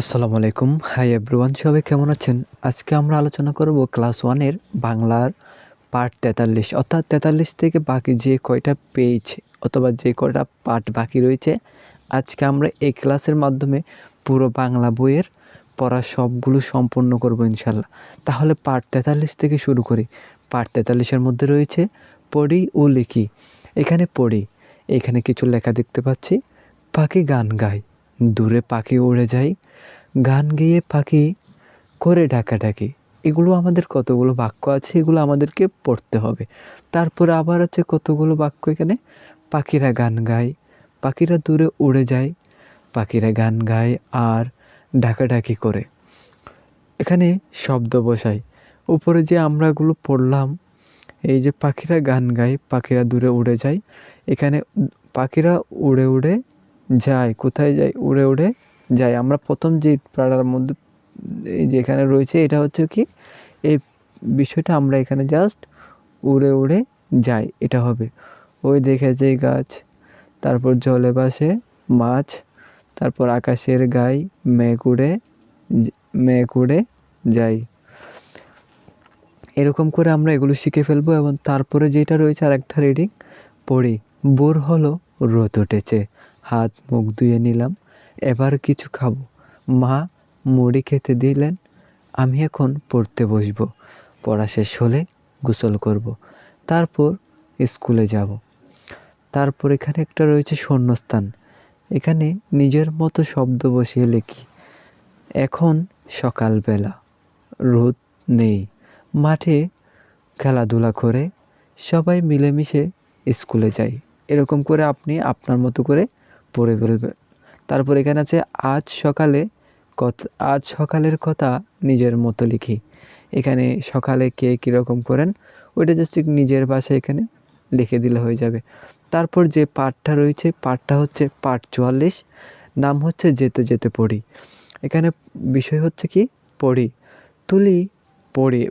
আসসালামু আলাইকুম। Hi everyone, সবাই কেমন আছেন? আজকে আমরা আলোচনা করব ক্লাস ওয়ানের বাংলার পার্ট তেতাল্লিশ। অর্থাৎ তেতাল্লিশ থেকে বাকি যে কয়টা পেজ অথবা যে কয়টা পার্ট বাকি রয়েছে, আজকে আমরা এই ক্লাসের মাধ্যমে পুরো বাংলা বইয়ের পড়া সবগুলো সম্পূর্ণ করব ইনশাল্লাহ তাহলে পার্ট তেতাল্লিশ থেকে শুরু করি। পার্ট তেতাল্লিশের মধ্যে রয়েছে, পড়ি ও লিখি। এখানে পড়ি, এখানে কিছু লেখা দেখতে পাচ্ছি। পাখি গান গায়, দূরে পাখি উড়ে যায় গান গেয়ে পাখি করে ডাকাডাকি। এগুলো আমাদের কতগুলো বাক্য আছে, এগুলো আমাদেরকে পড়তে হবে। তারপরে আবার আছে কতগুলো বাক্য এখানে? পাখিরা গান গায়, পাখিরা দূরে উড়ে যায়, পাখিরা গান গায় আর ডাকাডাকি করে। এখানে শব্দ বসাই। উপরে যে আমরাগুলো পড়লাম, এই যে পাখিরা গান গায়, পাখিরা দূরে উড়ে যায়, এখানে পাখিরা উড়ে উড়ে যায়, কোথায় যায়? উড়ে উড়ে যায় আমরা প্রথম যে পাড়ার মধ্যে, এই যে রয়েছে, এটা হচ্ছে কি, এই বিষয়টা আমরা এখানে জাস্ট উড়ে উড়ে যাই, এটা হবে। ওই দেখে যে গাছ, তারপর জলে বাসে মাছ, তারপর আকাশের গায়ে মেঘ উড়ে মেঘ উড়ে যাই। এরকম করে আমরা এগুলো শিখে ফেলব এবং তারপরে যেটা রয়েছে আর একটা রিডিং পড়ি, বোর হলো রোদ উঠেছে, হাত মুখ ধুয়ে নিলাম। এবার কিছু খাব। মা মুড়ি খেতে দিলেন, আমি এখন পড়তে বসবো। পড়া শেষ হলে গোসল করব। তারপর স্কুলে যাব। তারপর এখানে একটা রয়েছে শূন্যস্থান। এখানে নিজের মতো শব্দ বসিয়ে লিখি। এখন সকালবেলা, রোদ নেই। মাঠে খেলাধুলা করে সবাই মিলেমিশে স্কুলে যাই। এরকম করে আপনি আপনার মতো করে পড়ে ফেলবেন তারপর এখানে আছে, আজ সকালে কথা আজ সকালের কথা নিজের মতো লিখি। এখানে সকালে কে কীরকম করেন, ওইটা জাস্ট নিজের ভাষায় এখানে লিখে দিলে হয়ে যাবে। তারপর যে পাঠটা রয়েছে, পাঠটা হচ্ছে পাঠ চুয়াল্লিশ, নাম হচ্ছে যেতে যেতে পড়ি। এখানে বিষয় হচ্ছে কি, পড়ি। তুলি পড়ে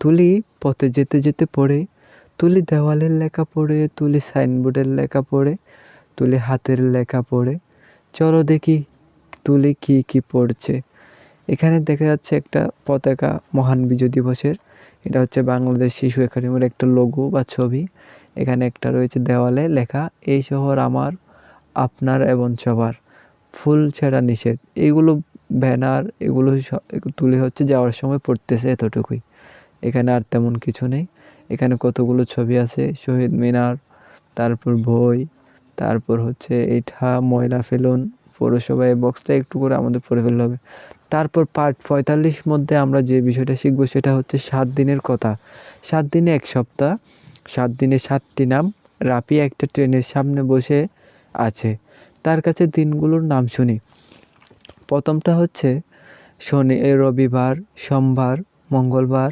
তুলি পথে যেতে যেতে পড়ে, তুলি দেওয়ালের লেখা পড়ে, তুলি সাইনবোর্ডের লেখা পড়ে, তুলি হাতের লেখা পড়ে। চলো দেখি, তুলে কি কি পড়ছে। এখানে দেখা যাচ্ছে একটা পতাকা মহান বিজয় দিবসের। এটা হচ্ছে বাংলাদেশ শিশু একাডেমির একটা লোগো বা ছবি। এখানে একটা রয়েছে দেওয়ালে লেখা, এই শহর আমার, আপনার এবং সবার। ফুল ছেঁড়া নিষেধ। এইগুলো ব্যানার, এগুলো তুলে হচ্ছে যাওয়ার সময় পড়তেছে এতটুকুই। এখানে আর তেমন কিছু নেই। এখানে কতগুলো ছবি আছে? শহীদ মিনার, তারপর বই তারপর হচ্ছে এইটা ময়লা ফেলুন, পৌরসভায় বক্সটা একটু করে আমাদের পড়ে ফেলতে হবে। তারপর পার্ট পঁয়তাল্লিশ মধ্যে আমরা যে বিষয়টা শিখব সেটা হচ্ছে সাত দিনের কথা। সাত দিনে এক সপ্তাহ, সাত দিনে সাতটি নাম, রাপি একটা ট্রেনের সামনে বসে আছে। তার কাছে দিনগুলোর নাম শুনি। প্রথমটা হচ্ছে শনি রবিবার, সোমবার, মঙ্গলবার,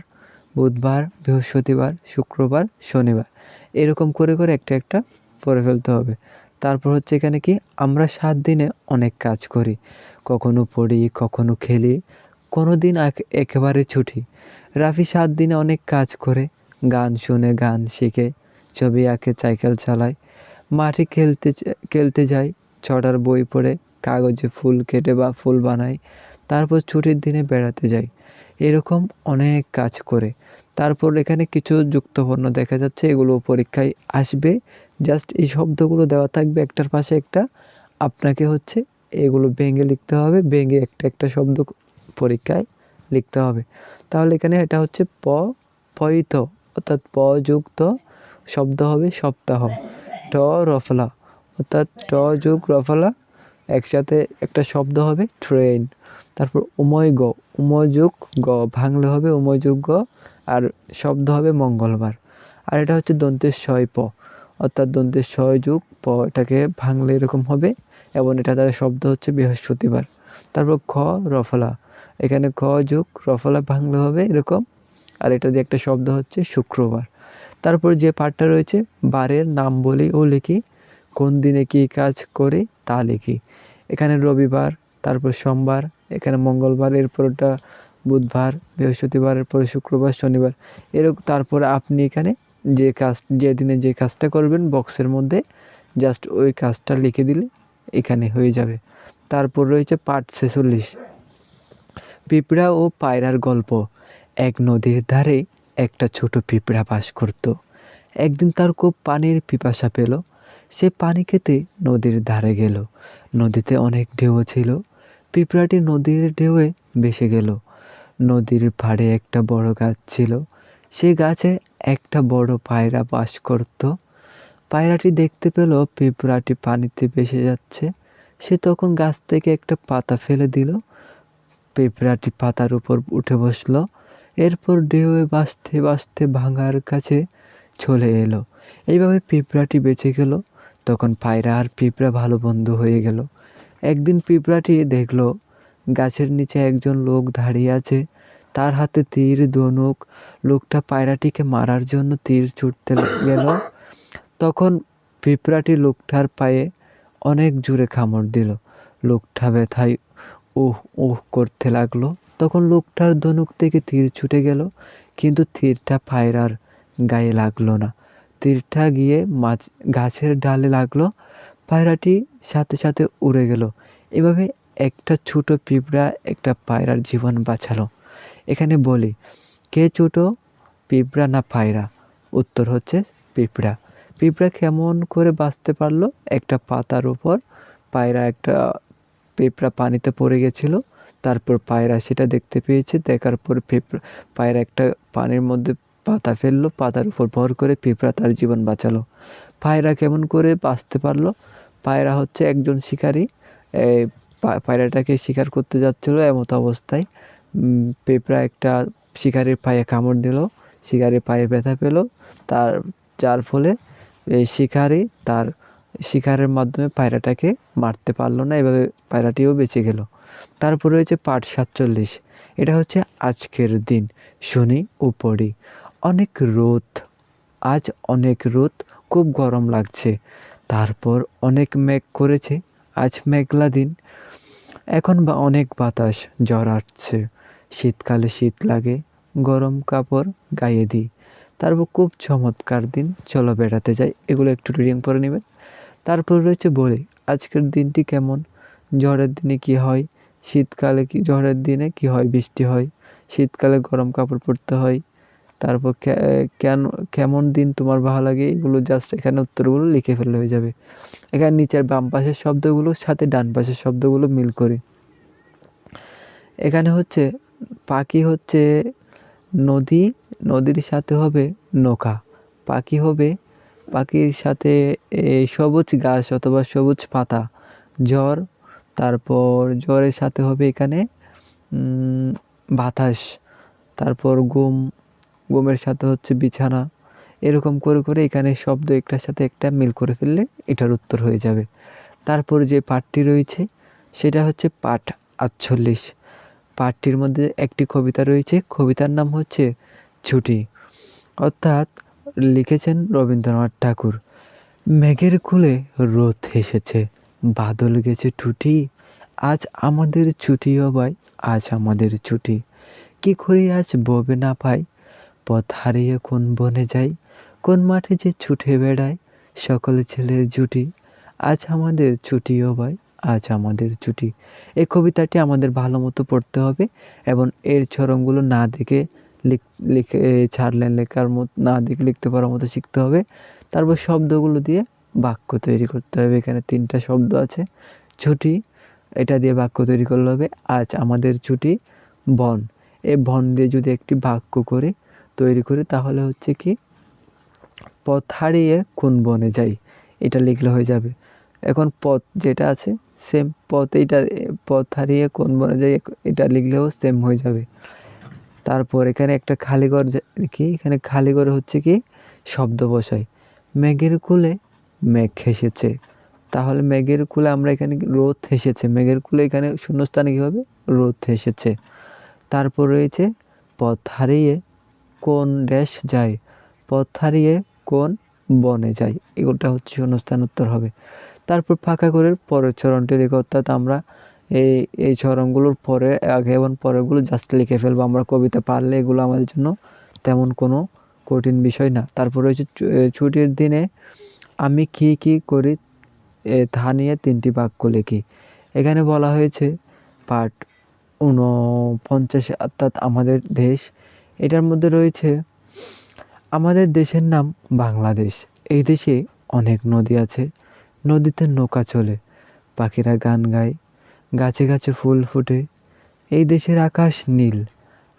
বুধবার, বৃহস্পতিবার, শুক্রবার, শনিবার। এরকম করে করে একটা একটা পড়ে ফেলতে হবে। তারপর হচ্ছে এখানে কি? আমরা সাত দিনে অনেক কাজ করি। কখনো পড়ি, কখনো খেলি কোনো দিন একেবারে ছুটি। রাফি সাত দিনে অনেক কাজ করে। গান শুনে, গান শিখে, ছবি আঁকে, সাইকেল চালায় মাঠে খেলতে খেলতে যায় ছটার বই পড়ে, কাগজে ফুল কেটে বা ফুল বানায় তারপর ছুটির দিনে বেড়াতে যাই। এরকম অনেক কাজ করে। তারপর এখানে কিছু যুক্তবর্ণ দেখা যাচ্ছে, এগুলো পরীক্ষায় আসবে। জাস্ট এই শব্দগুলো দেওয়া থাকবে একটার পাশে একটা। আপনাকে হচ্ছে এগুলো ভেঙে লিখতে হবে ভেঙে একটা একটা শব্দ পরীক্ষায় লিখতে হবে। তাহলে এখানে এটা হচ্ছে প, পয়িত, অর্থাৎ প যুক্ত শব্দ হবে সপ্তাহ। ট রফলা, অর্থাৎ ট যুগ রফলা, একসাথে একটা শব্দ হবে ট্রেন। তারপর উময় গ, উময় যুগ গ, ভাঙলে হবে উময় যুগ গ, আর শব্দ হবে মঙ্গলবার। আর এটা হচ্ছে দন্তের ছয় প, অর্থাৎ দন্তের ছয় যুগ প, এটাকে ভাঙলে এরকম হবে, এবং এটা তার শব্দ হচ্ছে বৃহস্পতিবার। তারপর খ, রফলা, এখানে খ যুগ, রফলা ভাঙলে হবে এরকম, আর এটা দিয়ে একটা শব্দ হচ্ছে শুক্রবার। তারপর যে পাঠটা রয়েছে, বারের নাম বলি ও লিখি, কোন দিনে কী কাজ করে তা লিখি। এখানে রবিবার, তারপর সোমবার এখানে মঙ্গলবার এরপরটা বুধবার, বৃহস্পতিবার, এরপরে শুক্রবার, শনিবার। এরকম তারপরে আপনি এখানে যে কাজ যে দিনে যে কাজটা করবেন, বক্সের মধ্যে জাস্ট ওই কাজটা লিখে দিলে এখানে হয়ে যাবে। তারপর রয়েছে পার্ট ছেচল্লিশ। পিঁপড়া ও পায়রার গল্প। এক নদীর ধারে একটা ছোট পিঁপড়া বাস করত। একদিন তার খুব পানির পিপাসা পেল। সে পানি খেতে নদীর ধারে গেল। নদীতে অনেক ঢেউ ছিল। পিঁপড়াটি নদীর ঢেউয়ে ভেসে গেল। নদীর পাড়ে একটা বড় গাছ ছিল। সে গাছে একটা বড় পায়রা বাস করত। পায়রাটি দেখতে পেল পিঁপড়াটি পানিতে ভেসে যাচ্ছে। সে তখন গাছ থেকে একটা পাতা ফেলে দিল। পিঁপড়াটি পাতার উপর উঠে বসল। এরপর ঢেউয়ে বাঁচতে বাঁচতে ভাঙার কাছে চলে এলো। এইভাবে পিঁপড়াটি বেঁচে গেল। তখন পায়রা আর পিঁপড়া ভালো বন্ধু হয়ে গেল। একদিন পিঁপড়াটি দেখল, গাছের নিচে একজন লোক দাঁড়িয়ে আছে। তার হাতে তীর ধনুক লোকটা পায়রাটিকে মারার জন্য তীর ছুটতে গেল। তখন পিঁপড়াটি লোকটার পায়ে অনেক জোরে কামড় দিল। লোকটা ব্যথায় উহ উহ করতে লাগল। তখন লোকটার ধনুক থেকে তীর ছুটে গেল, কিন্তু তীরটা পায়রার গায়ে লাগল না। তীরটা গিয়ে মাছ, গাছের ডালে লাগল। পায়রাটি সাথে সাথে উড়ে গেল। এভাবে একটা ছোট পিঁপড়া একটা পায়রার জীবন বাঁচালো। এখানে বলি, কে ছোট, পিঁপড়া না পায়রা? উত্তর হচ্ছে পিঁপড়া। পিঁপড়া কেমন করে বাঁচতে পারল? একটা পাতার উপর পায়রা একটা পিঁপড়া পানিতে পড়ে গেছিল। তারপর পায়রা সেটা দেখতে পেয়েছে। দেখার পর পিঁপড়া, পায়রা একটা পানির মধ্যে পাতা ফেলল। পাতার উপর ভর করে পিঁপড়া তার জীবন বাঁচালো। পায়রা কেমন করে বাঁচতে পারল? পায়রা হচ্ছে একজন শিকারী। এই পায়রাটাকে শিকার করতে যাচ্ছিল এমত অবস্থায়। পিঁপড়া একটা শিকারির পায়ে কামড় দিল। শিকারির পায়ে ব্যথা পেল। তার, যার ফলে এই শিকারি তার শিকারের মাধ্যমে পায়রাটাকে মারতে পারল না। এভাবে পায়রাটিও বেঁচে গেল। তারপর রয়েছে পাঠ সাতচল্লিশ। এটা হচ্ছে আজকের দিন। শনি পড়ি অনেক রোদ। আজ অনেক রোদ। খুব গরম লাগছে। তারপর অনেক মেঘ করেছে, আজ মেঘলা দিন। এখন বা অনেক বাতাস, জ্বর আসছে। শীতকালে শীত লাগে, গরম কাপড় গায়ে দিই। তারপর খুব চমৎকার দিন, চলো বেড়াতে যাই। এগুলো একটু রিডিং পরে নেবেন। তারপর রয়েছে বলি, আজকের দিনটি কেমন? ঝড়ের দিনে কি হয়? শীতকালে কি ঝড়ের দিনে কি হয়? বৃষ্টি হয়? শীতকালে গরম কাপড় পরতে হয়? তারপর কেন, কেমন দিন তোমার ভালো লাগে এগুলো জাস্ট এখানে উত্তরগুলো লিখে ফেললে হয়ে যাবে। এখানে নিচের বাম পাশের শব্দগুলোর সাথে ডান পাশের শব্দগুলো মিল করে। এখানে হচ্ছে, পাখি হচ্ছে নদী, নদীর সাথে হবে নৌকা। পাখি হবে, পাখির সাথে সবুজ গাছ অথবা সবুজ পাতা জ্বর তারপর জ্বরের সাথে হবে এখানে বাতাস, তারপর ঘুম ঘুমের সাথে হচ্ছে বিছানা, এরকম করে করে এখানে শব্দ একটার সাথে একটা মিল করে ফেললে এটার উত্তর হয়ে যাবে। তারপর যে পাঠটি রয়েছে, সেটা হচ্ছে পাঠ আটচল্লিশ। পাঠটির মধ্যে একটি কবিতা রয়েছে, কবিতার নাম হচ্ছে ছুটি। অর্থাৎ লিখেছেন রবীন্দ্রনাথ ঠাকুর। মেঘের কুলে রোদ এসেছে, বাদল গেছে টুটি আজ আমাদের ছুটি ও ভাই আজ আমাদের ছুটি। কি করি আজ ববে না পাই পথ হারিয়ে কোন বনে যাই, কোন মাঠে যে ছুটে বেড়ায় সকল ছেলের জুটি, আজ আমাদের ছুটি ও ভাই, আজ আমাদের ছুটি। এই কবিতাটি আমাদের ভালো মতো পড়তে হবে এবং এর চরণগুলো না দেখে লিখ- লিখে ছাড়লেন লেখার মতো, না দেখে লিখতে পারার মতো শিখতে হবে। তারপর শব্দগুলো দিয়ে বাক্য তৈরি করতে হবে। এখানে তিনটা শব্দ আছে, ছুটি, এটা দিয়ে বাক্য তৈরি করলে হবে, আজ আমাদের ছুটি, বন। এই বন দিয়ে যদি একটি বাক্য করে তৈরি করি, তাহলে হচ্ছে কি পথ হারিয়ে কোন বনে যাই, এটা লিখলে হয়ে যাবে। এখন পথ যেটা আছে সেম পথ এইটা, পথ হারিয়ে কোন বনে যাই, এটা লিখলেও সেম হয়ে যাবে। তারপর এখানে একটা খালি ঘর কি? এখানে খালি ঘরে হচ্ছে কি শব্দ বসাই। মেঘের কুলে মেঘ হেসেছে। তাহলে মেঘের কুলে আমরা এখানে রোদ হেসেছে। মেঘের কুলে এখানে শূন্যস্থানে কী হবে? রোদ হেসেছে। তারপর রয়েছে পথ হারিয়ে কোন দেশ যায়? পথ হারিয়ে কোন বনে যায়? এগুলোটা হচ্ছে শূন্যস্থান উত্তর হবে। তারপর ফাঁকা করে পরের চরণটি লিখে অর্থাৎ আমরা এই এই চরণগুলোর পরে, আগে এবং পরেরগুলো জাস্ট লিখে ফেলব। আমরা কবিতা পারলে এগুলো আমাদের জন্য তেমন কোনো কঠিন বিষয় না। তারপর রয়েছে ছুটির দিনে আমি কী কী করি তা নিয়ে তিনটি বাক্য লিখি। এখানে বলা হয়েছে, পাঠ ঊনপঞ্চাশে, অর্থাৎ আমাদের দেশ এটার মধ্যে রয়েছে আমাদের দেশের নাম বাংলাদেশ। এই দেশে অনেক নদী আছে, নদীতে নৌকা চলে, পাখিরা গান গায়, গাছে গাছে ফুল ফোটে। এই দেশের আকাশ নীল,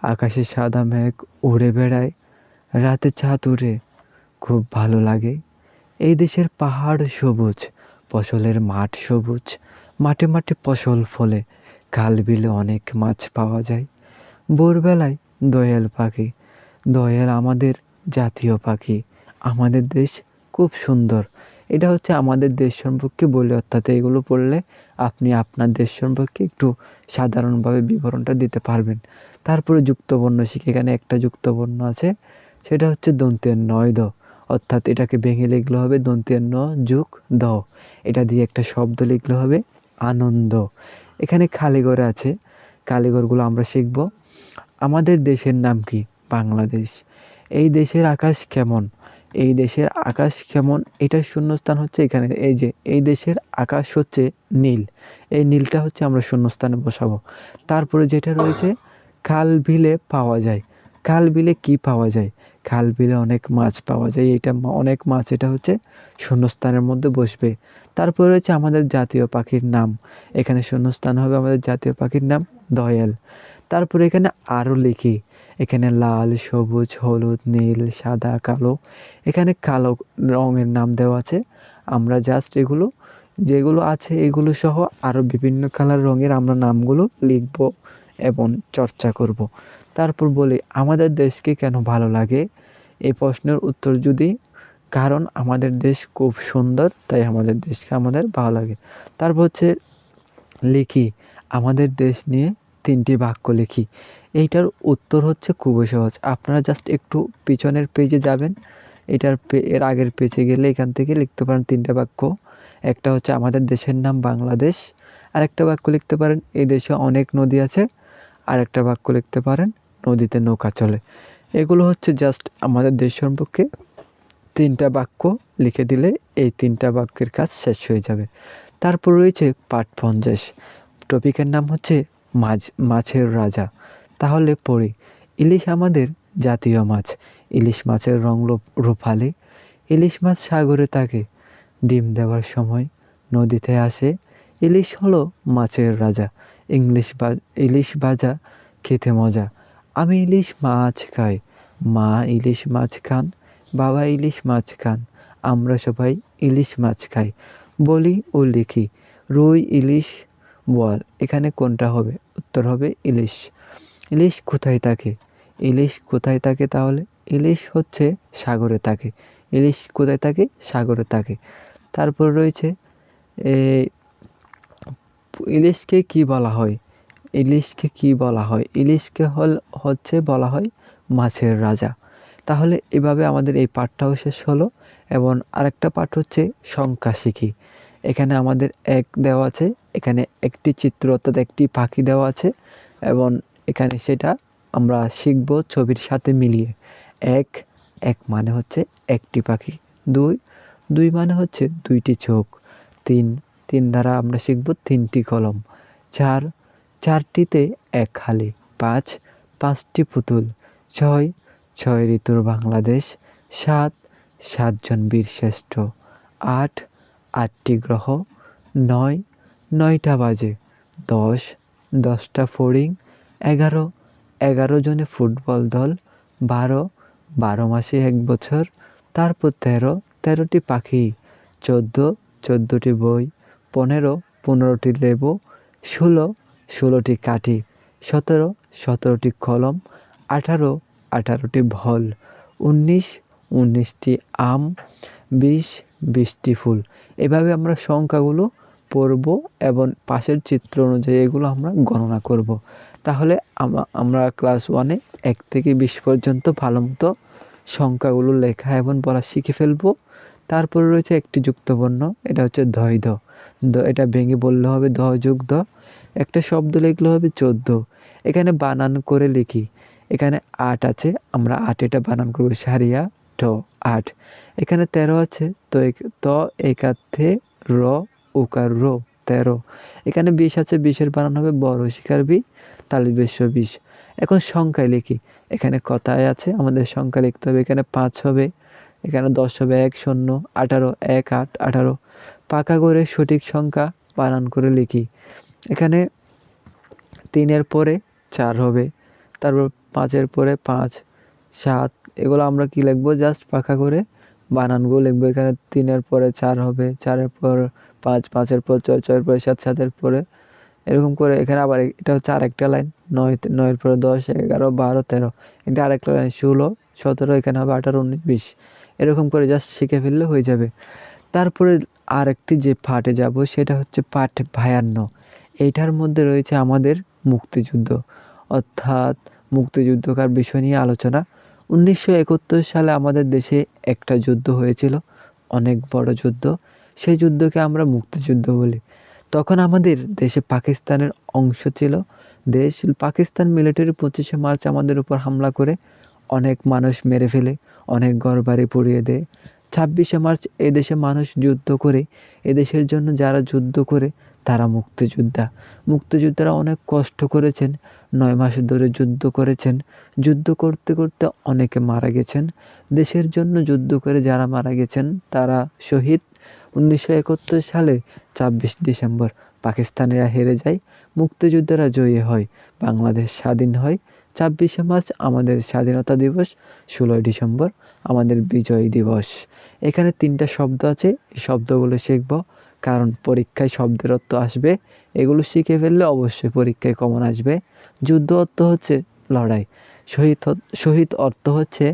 আকাশে সাদা মেঘ উড়ে বেড়ায়, রাতে চাঁদ উড়ে খুব ভালো লাগে। এই দেশের পাহাড় সবুজ, ফসলের মাঠ সবুজ, মাঠে মাঠে ফসল ফলে, খাল বিলে অনেক মাছ পাওয়া যায়। ভোরবেলায় দোয়েল পাখি। দোয়েল আমাদের জাতীয় পাখি। আমাদের দেশ খুব সুন্দর। এটা হচ্ছে আমাদের দেশ সম্পর্কে বলে, অর্থাৎ এগুলো পড়লে আপনি আপনার দেশ সম্পর্কে একটু সাধারণভাবে বিবরণটা দিতে পারবেন। তারপরে যুক্তবর্ণ শিখে। এখানে একটা যুক্তবর্ণ আছে, সেটা হচ্ছে দন্তের নয় দ। অর্থাৎ এটাকে ভেঙে লিখলে হবে দন্তের ন যুগ দ। এটা দিয়ে একটা শব্দ লিখলে হবে আনন্দ। এখানে কালীঘর আছে। কালীঘরগুলো আমরা শিখব। আমাদের দেশের নাম কি? বাংলাদেশ। এই দেশের আকাশ কেমন? এই দেশের আকাশ কেমন? এটার শূন্যস্থান হচ্ছে এখানে। এই যে, এই দেশের আকাশ হচ্ছে নীল। এই নীলটা হচ্ছে আমরা শূন্যস্থানে বসাবো। তারপরে যেটা রয়েছে, খাল বিলে পাওয়া যায়। খাল বিলে কি পাওয়া যায়? খাল বিলে অনেক মাছ পাওয়া যায়। এটা অনেক মাছ এটা হচ্ছে শূন্যস্থানের মধ্যে বসবে। তারপরে রয়েছে আমাদের জাতীয় পাখির নাম। এখানে শূন্যস্থান হবে আমাদের জাতীয় পাখির নাম দয়াল। তারপরে এখানে আরও লিখি। এখানে লাল, সবুজ, হলুদ, নীল, সাদা, কালো। এখানে কালো রঙের নাম দেওয়া আছে। আমরা জাস্ট এগুলো, যেগুলো আছে এগুলো সহ আরও বিভিন্ন কালার রঙের আমরা নামগুলো লিখব এবং চর্চা করব। তারপর বলি, আমাদের দেশকে কেন ভালো লাগে? এই প্রশ্নের উত্তর যদি, কারণ আমাদের দেশ খুব সুন্দর, তাই আমাদের দেশকে আমাদের ভালো লাগে। তারপর হচ্ছে, লিখি, আমাদের দেশ নিয়ে তিনটি বাক্য লিখি। এইটার উত্তর হচ্ছে খুবই সহজ। আপনারা জাস্ট একটু পিছনের পেজে যাবেন। এটার এর আগের পেজে গেলে এখান থেকে লিখতে পারেন তিনটা বাক্য। একটা হচ্ছে আমাদের দেশের নাম বাংলাদেশ। আরেকটা বাক্য লিখতে পারেন, এই দেশে অনেক নদী আছে। আরেকটা বাক্য লিখতে পারেন, নদীতে নৌকা চলে। এগুলো হচ্ছে জাস্ট আমাদের দেশ সম্পর্কে তিনটা বাক্য লিখে দিলে এই তিনটা বাক্যের কাজ শেষ হয়ে যাবে। তারপর রয়েছে পাঠ পঞ্চাশ। টপিকের নাম হচ্ছে মাছ মাছের রাজা। তাহলে পড়ি, ইলিশ আমাদের জাতীয় মাছ। ইলিশ মাছের রং রূপ- রূপালি। ইলিশ মাছ সাগরে থাকে, ডিম দেওয়ার সময় নদীতে আসে। ইলিশ হলো মাছের রাজা। ইংলিশ বা, ইলিশ ভাজা খেতে মজা। আমি ইলিশ মাছ খাই। মা ইলিশ মাছ খান, বাবা ইলিশ মাছ খান। আমরা সবাই ইলিশ মাছ খাই। বলি ও লিখি, রুই ইলিশ বল, এখানে কোনটা হবে? উত্তর হবে ইলিশ। ইলিশ কোথায় থাকে? ইলিশ কোথায় থাকে তাহলে? ইলিশ হচ্ছে সাগরে থাকে। ইলিশ কোথায় থাকে? সাগরে থাকে। তারপর রয়েছে ইলিশকে কি বলা হয়? ইলিশকে কি বলা হয়? ইলিশকে হল, হচ্ছে বলা হয় মাছের রাজা। তাহলে এভাবে আমাদের এই পাঠটাও শেষ হলো। এবং আরেকটা পাঠ হচ্ছে সংখ্যা শিখি এখানে আমাদের এক দেওয়া আছে, এখানে একটি চিত্র অর্থাৎ একটি পাখি দেওয়া আছে এবং এখানে সেটা আমরা শিখব ছবির সাথে মিলিয়ে। এক এক মানে হচ্ছে একটি পাখি। দুই দুই মানে হচ্ছে দুইটি চোখ। তিন তিন দ্বারা আমরা শিখব তিনটি কলম। চার, চারটিতে এক খালি পাঁচ, পাঁচটি পুতুল। ছয় ছয় ঋতুর বাংলাদেশ। সাত, সাতজন বীর শ্রেষ্ঠ আট আটটি গ্রহ, নয়, নয়টা বাজে, দশ, দশটা ফড়িং এগারো এগারো জনে ফুটবল দল, বারো বারো মাসে এক বছর, তারপর তেরো, তেরোটি পাখি, চোদ্দ, চোদ্দোটি বই, পনেরো, পনেরোটি লেবু, ষোলো, ষোলোটি কাঠি, সতেরো, সতেরোটি কলম, আঠারো, আঠারোটি ভল, উনিশ, উনিশটি আম, বিশ বিশটি ফুল। এভাবে আমরা সংখ্যাগুলো পড়ব এবং পাশের চিত্র অনুযায়ী এগুলো আমরা গণনা করব। তাহলে আমরা ক্লাস ওয়ানে এক থেকে বিশ পর্যন্ত ভালো মতো সংখ্যাগুলো লেখা এবং পড়া শিখে ফেলব। তারপরে রয়েছে একটি যুক্তবর্ণ, এটা হচ্ছে ধয় দ। এটা ভেঙে বললে হবে দ যোগ দ। একটা শব্দ লিখলে হবে চোদ্দ। এখানে বানান করে লিখি। এখানে আট আছে, আমরা আট এটা বানান করব সারিয়া। ট আট। এখানে তেরো আছে, তো ত, একার্থে, র, উকার, রো, তেরো। এখানে বিশ আছে, বিশের বানান হবে বড় শিকার, বি তালিবেশো বিশ। এখন সংখ্যায় লিখি। এখানে কথায় আছে, আমাদের সংখ্যা লিখতে হবে। এখানে পাঁচ হবে, এখানে দশ হবে, এক, শূন্য, আঠারো, এক, আট, আঠারো। পাকা করে সঠিক সংখ্যা বানান করে লিখি। এখানে তিনের পরে চার হবে, তারপর পাঁচের পরে পাঁচ সাত, এগুলো আমরা কি লিখব? জাস্ট পাকা করে বানানগুলো লিখব। এখানে তিনের পরে চার হবে, চারের পর পাঁচ, পাঁচের পর ছয়, ছয়ের পরে সাত, সাতের পরে এরকম করে। এখানে আবার এটা হচ্ছে আরেকটা লাইন, নয়, নয়ের পরে দশ, এগারো, বারো, তেরো। এটা আরেকটা লাইন, ষোলো, সতেরো, এখানে হবে আঠারো, উনিশ, বিশ। এরকম করে জাস্ট শিখে ফেললে হয়ে যাবে। তারপরে আরেকটি যে পাঠে যাব, সেটা হচ্ছে পাঠ ভায়ান্ন। এইটার মধ্যে রয়েছে আমাদের মুক্তিযুদ্ধ। অর্থাৎ মুক্তিযুদ্ধকার বিষয় নিয়ে আলোচনা। উনিশশো একাত্তর সালে আমাদের দেশে একটা যুদ্ধ হয়েছিল, অনেক বড় যুদ্ধ। সেই যুদ্ধকে আমরা মুক্তিযুদ্ধ বলি। তখন আমাদের দেশে পাকিস্তানের অংশ ছিল। দেশ, পাকিস্তান মিলিটারি পঁচিশে মার্চ আমাদের উপর হামলা করে অনেক মানুষ মেরে ফেলে, অনেক ঘরবাড়ি পুড়িয়ে দেয়। ছাব্বিশে মার্চ এদেশে মানুষ যুদ্ধ করে এদেশের জন্য যারা যুদ্ধ করে তারা মুক্তিযোদ্ধা। মুক্তিযোদ্ধারা অনেক কষ্ট করেছেন, নয় মাস ধরে যুদ্ধ করেছেন। যুদ্ধ করতে করতে অনেকে মারা গেছেন। দেশের জন্য যুদ্ধ করে যারা মারা গেছেন, তারা শহীদ। উনিশশো একাত্তর সালে ছাব্বিশ ডিসেম্বর পাকিস্তানিরা হেরে যায়, মুক্তিযোদ্ধারা জয়ী হয়, বাংলাদেশ স্বাধীন হয়। ছাব্বিশে মার্চ আমাদের স্বাধীনতা দিবস, ষোলোই ডিসেম্বর আমাদের বিজয় দিবস। এখানে তিনটা শব্দ আছে, এই শব্দগুলো শিখব। কারণ পরীক্ষায় শব্দের অর্থ আসবে। এগুলো শিখে ফেললে অবশ্যই পরীক্ষায় কমন আসবে। যুদ্ধ অর্থ হচ্ছে লড়াই। শহীদ শহীদ অর্থ হচ্ছে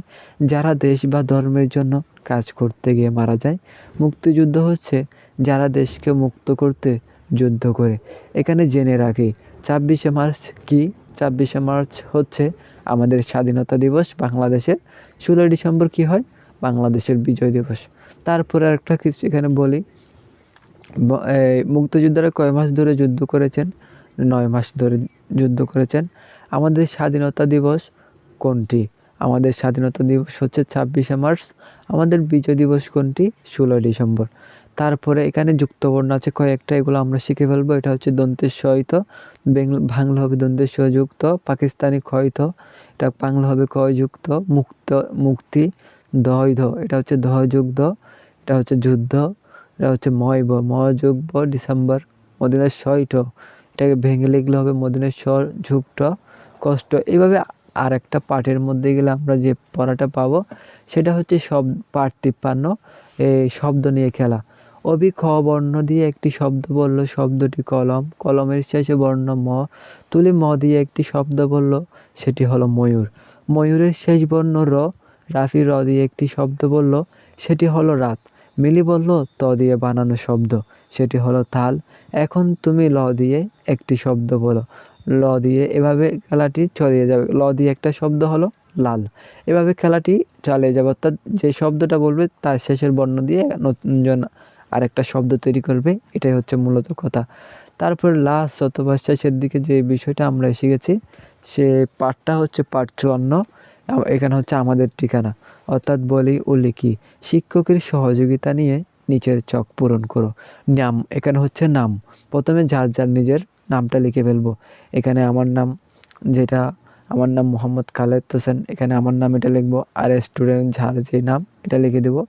যারা দেশ বা ধর্মের জন্য কাজ করতে গিয়ে মারা যায়। মুক্তিযুদ্ধ হচ্ছে যারা দেশকে মুক্ত করতে যুদ্ধ করে। এখানে জেনে রাখি, ছাব্বিশে মার্চ কি? ছাব্বিশে মার্চ হচ্ছে আমাদের স্বাধীনতা দিবস, বাংলাদেশের ষোলোই ডিসেম্বর কি হয়? বাংলাদেশের বিজয় দিবস। তারপরে আরেকটা কিছু এখানে বলি মুক্তিযোদ্ধারা কয় মাস ধরে যুদ্ধ করেছেন? নয় মাস ধরে যুদ্ধ করেছেন। আমাদের স্বাধীনতা দিবস কোনটি? আমাদের স্বাধীনতা দিবস হচ্ছে ছাব্বিশে মার্চ। আমাদের বিজয় দিবস কোনটি? ষোলোই ডিসেম্বর। তারপরে এখানে যুক্তবর্ণ আছে কয়েকটা, এগুলো আমরা শিখে ফেলব। এটা হচ্ছে দন্তের সহিত। বাংলা হবে দন্তের সহযুক্ত পাকিস্তানি ক্ষয়িত। এটা বাংলা হবে ক্ষয়যুক্ত মুক্ত মুক্তি দয়ধ এটা হচ্ছে দহযুক্ত। এটা হচ্ছে যুদ্ধ। এটা হচ্ছে ময়ব মযুগ্ম ডিসেম্বর মদিনের সয়ট এটাকে ভেঙে লিখলে হবে মদিনের স্বর ঝুঁকট কষ্ট। এইভাবে আর একটা পাঠের মধ্যে গেলে আমরা যে পড়াটা পাবো, সেটা হচ্ছে সব পাঠ তিপ্পান্ন এই শব্দ নিয়ে খেলা। অবি খ বর্ণ দিয়ে একটি শব্দ বলল, শব্দটি কলম। কলমের শেষে বর্ণ ম, তুলি ম দিয়ে একটি শব্দ বলল, সেটি হলো ময়ূর। ময়ূরের শেষ বর্ণ র, রাফি র দিয়ে একটি শব্দ বলল, সেটি হলো রাত। মিলি বলল, ত দিয়ে বানানো শব্দ। সেটি হলো তাল। এখন তুমি ল দিয়ে একটি শব্দ বলো। ল দিয়ে এভাবে খেলাটি চলিয়ে যাবে। ল দিয়ে একটা শব্দ হলো লাল। এভাবে খেলাটি চালিয়ে যাবে। অর্থাৎ যে শব্দটা বলবে, তার শেষের বর্ণ দিয়ে নতুনজন আরেকটা শব্দ তৈরি করবে। এটাই হচ্ছে মূলত কথা। তারপর লাস্ট অথবা শেষের দিকে যে বিষয়টা আমরা এসে গেছি সে পাঠটা হচ্ছে পাঠ চুয়ান্ন। এখানে হচ্ছে আমাদের ঠিকানা। অর্থাৎ বলি ও লিখি শিক্ষকের সহযোগিতা নিয়ে নিচের চক পূরণ করো। নাম, এখানে হচ্ছে নাম। প্রথমে যার যার নিজের নামটা লিখে ফেলব। এখানে আমার নাম যেটা, আমার নাম মোহাম্মদ খালেদ হোসেন। এখানে আমার নাম এটা লিখব। আর স্টুডেন্ট যার যে নাম, এটা লিখে দেবো।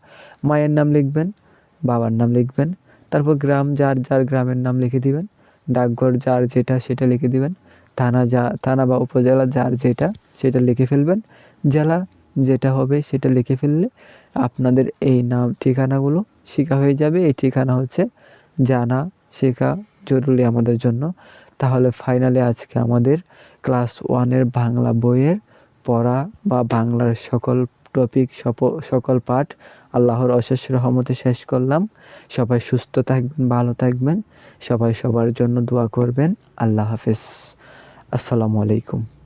মায়ের নাম লিখবেন, বাবার নাম লিখবেন। তারপর গ্রাম যার যার গ্রামের নাম লিখে দিবেন। ডাকঘর যার যেটা, সেটা লিখে দিবেন। থানা যা, থানা বা উপজেলা যার যেটা, সেটা লিখে ফেলবেন। জেলা যেটা হবে সেটা লিখে ফেললে আপনাদের এই নাম, ঠিকানাগুলো শেখা হয়ে যাবে। এই ঠিকানা হচ্ছে জানা, শেখা জরুরি আমাদের জন্য। তাহলে ফাইনালে আজকে আমাদের ক্লাস ওয়ানের বাংলা বইয়ের পড়া বা বাংলার সকল টপিক সকল পাঠ আল্লাহর অশেষ রহমতে শেষ করলাম। সবাই সুস্থ থাকবেন, ভালো থাকবেন। সবাই সবার জন্য দোয়া করবেন। আল্লাহ হাফেজ। আসসালামু আলাইকুম।